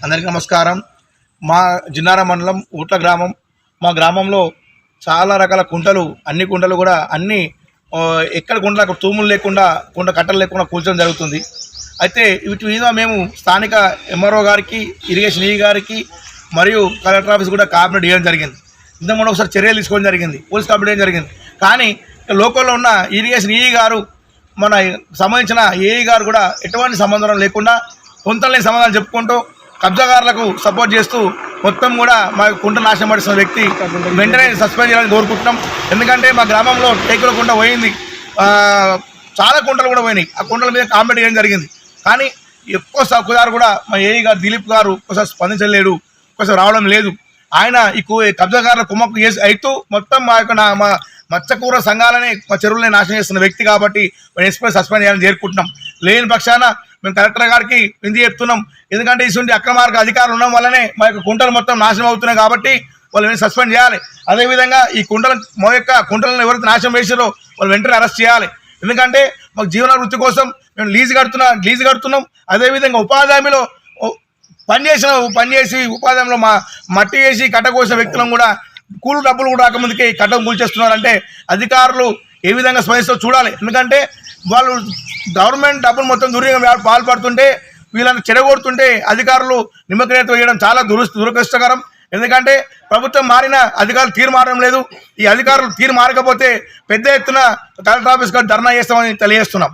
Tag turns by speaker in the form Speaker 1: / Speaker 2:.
Speaker 1: అందరికీ నమస్కారం. మా జిన్నార మండలం ఊట్ల గ్రామం. మా గ్రామంలో చాలా రకాల కుంటలు అన్ని కుంటలు కూడా అన్ని ఎక్కడ కుంటలు అక్కడ తూములు లేకుండా కుండ కట్టలు లేకుండా కూల్చడం జరుగుతుంది. అయితే వీటి మీద మేము స్థానిక ఎంఆర్ఓ గారికి ఇరిగేషన్ ఈ గారికి మరియు కలెక్టర్ ఆఫీస్ కూడా కాంప్లైంట్ ఇవ్వడం జరిగింది. ఇంతకుముందు ఒకసారి చర్యలు తీసుకోవడం జరిగింది. పోలీస్ కంప్లైంట్ చేయడం జరిగింది. కానీ లోకల్లో ఉన్న ఇరిగేషన్ ఈ గారు మన సంబంధించిన ఏఈ గారు కూడా ఎటువంటి సంబంధం లేకుండా పొంతలేని సమాధానం చెప్పుకుంటూ కబ్జాదారులకు సపోర్ట్ చేస్తూ మొత్తం కూడా మా కుంట నాశనం పడిస్తున్న వ్యక్తి వెంటనే సస్పెండ్ చేయాలని కోరుకుంటున్నాం. ఎందుకంటే మా గ్రామంలో టేకుల కుంట పోయింది. చాలా కుంటలు కూడా పోయినాయి. ఆ కుంటల మీద కామెంట్ చేయడం జరిగింది. కానీ ఎక్కువ సక్కుదారు కూడా మా ఏఈ గారు దిలీప్ గారు ఒకసారి స్పందించలేడు. ఒకసారి రావడం లేదు. ఆయన ఈ కు- కబ్జాదారుల కుమ్మక్కు చేసి అవుతూ మొత్తం మా యొక్క నా- మా మత్స్యకూర సంఘాలని మా చెరువులని నాశనం చేస్తున్న వ్యక్తి కాబట్టి మేము ఎస్పీ సస్పెండ్ చేయాలని చేరుకుంటున్నాం లేని పక్షాన మేము కలెక్టర్ గారికి వింది చెప్తున్నాం. ఎందుకంటే ఇటువంటి అక్రమార్గ అధికారులు ఉండడం వల్లనే మా యొక్క కుంటలు మొత్తం నాశనం అవుతున్నాయి కాబట్టి వాళ్ళు సస్పెండ్ చేయాలి. అదేవిధంగా ఈ కుంటల మా యొక్క కుంటలను ఎవరైతే నాశనం చేసారో వాళ్ళు వెంటనే అరెస్ట్ చేయాలి. ఎందుకంటే మాకు జీవన వృత్తి కోసం మేము లీజు కడుతున్నా లీజు కడుతున్నాం. అదేవిధంగా ఉపాధి హామీలో పనిచేసిన పని చేసిన పని చేసి మా మట్టి వేసి కట్ట కోసిన వ్యక్తులను కూడా కూలు డబ్బులు కూడా రాకముందుకే కట్టం కూల్చేస్తున్నారంటే అధికారులు ఏ విధంగా స్పందిస్తో చూడాలి. ఎందుకంటే వాళ్ళు గవర్నమెంట్ డబ్బులు మొత్తం దుర్వినియోగం పాల్పడుతుంటే వీళ్ళని చెడగొడుతుంటే అధికారులు నిమ్మకనేత వేయడం చాలా దురు దురదృష్టకరం. ఎందుకంటే ప్రభుత్వం మారిన అధికారులు తీరు మారడం లేదు. ఈ అధికారులు తీరు మారకపోతే పెద్ద ఎత్తున కలెక్టర్ ఆఫీస్ గారు ధర్నా చేస్తామని తెలియజేస్తున్నాం.